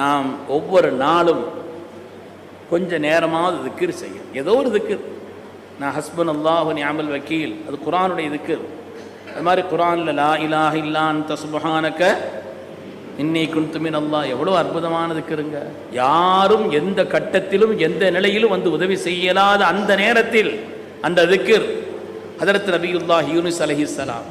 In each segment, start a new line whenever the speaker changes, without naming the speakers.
நாம் ஒவ்வொரு நாளும் கொஞ்ச நேரமாவது திக்கிர் செய்யும் ஏதோ ஒரு திக்கிர். நான் ஹஸ்பன் அல்லாஹு நியாமல் வக்கீல். அது குரானுடைய திக்கிர். அது மாதிரி குரானில் லா இலாஹ இல்லான் தஸ்பஹானக்க இன்னை குன்துமின் அல்லாஹ் எவ்வளோ அற்புதமானது திக்கிருங்க. யாரும் எந்த கட்டத்திலும் எந்த நிலையிலும் வந்து உதவி செய்யலாத அந்த நேரத்தில் அந்த திக்கிர். ஹதரத் நபியுல்லாஹ் யூனுஸ் அலைஹிஸ்ஸலாம்.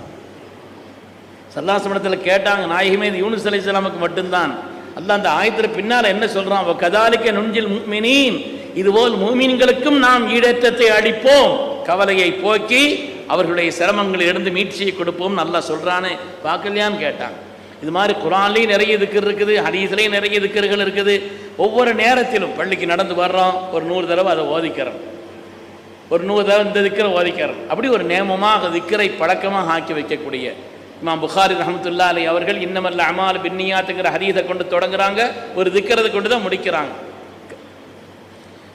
சல்லாசமடத்தில் கேட்டாங்க நாயகமே இது அலிஹி சலாமுக்கு மட்டும்தான். அல்ல அந்த ஆயத்தில் பின்னால் என்ன சொல்றான்? கதாலிக்க நுஞ்சில் மீனின் இதுபோல் மூமீன்களுக்கும் நாம் ஈடேற்றத்தை அளிப்போம். கவலையை போக்கி அவர்களுடைய சிரமங்களிலிருந்து மீட்சியை கொடுப்போம் நல்லா சொல்றானே. பார்க்கலையான்னு கேட்டாங்க. இது மாதிரி குரான்லேயும் நிறைய திக்கர் இருக்குது ஹரீஸ்லேயும் நிறைய திக்கர்கள் இருக்குது. ஒவ்வொரு நேரத்திலும் பள்ளிக்கு நடந்து வர்றோம். ஒரு நூறு தடவை அதை ஓதிக்கிறோம். ஒரு நூறு தடவை இந்த திக்கரை ஓதிக்கிறோம். அப்படி ஒரு நேமமாக திக்கரை பழக்கமாக ஆக்கி வைக்கக்கூடிய இமாம் புகாரி ரஹமத்துல்லா அலி அவர்கள் இன்னமல்ல அமால் பின்னியாத்துங்கிற ஹரீதை கொண்டு தொடங்குறாங்க. ஒரு திக்கிறதை கொண்டு தான் முடிக்கிறாங்க.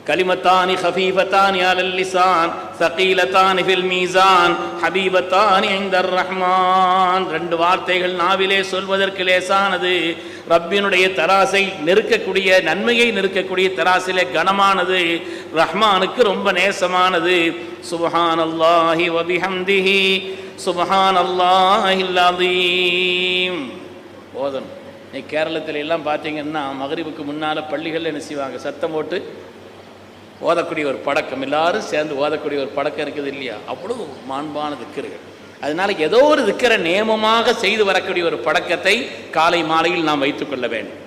கலிமத்தானி ஹஃபீஃபத்தானி அலல்லிசான் சகீலத்தானி ஃபில் மீசான் ஹபீபத்தானி ஐந்தர் ரஹ்மான். ரெண்டு வார்த்தைகள் நாவிலே சொல்வதற்கு லேசானது. ரப்பினுடைய தராசை நெருக்கக்கூடிய நன்மையை நெருக்கக்கூடிய தராசிலே கனமானது ரஹ்மானுக்கு ரொம்ப நேசமானது. சுபஹான் அல்லாஹி வபிஹம்திஹி சுபஹான் அல்லாஹில் அதீம் போதணும் நீ கேரளத்தில் எல்லாம் பார்த்தீங்கன்னா மகரிபுக்கு முன்னால் பள்ளிகளில் என்ன செய்வாங்க? சத்தம் போட்டு ஓதக்கூடிய ஒரு பழக்கம். எல்லாரும் சேர்ந்து ஓதக்கூடிய ஒரு பழக்கம் இருக்குது இல்லையா? அவ்வளவு மாண்பான திக்கர்கள். அதனால ஏதோ ஒரு இருக்கிற நேமமாக செய்து வரக்கூடிய ஒரு பழக்கத்தை காலை மாலையில் நாம் வைத்துக்கொள்ள வேண்டும்.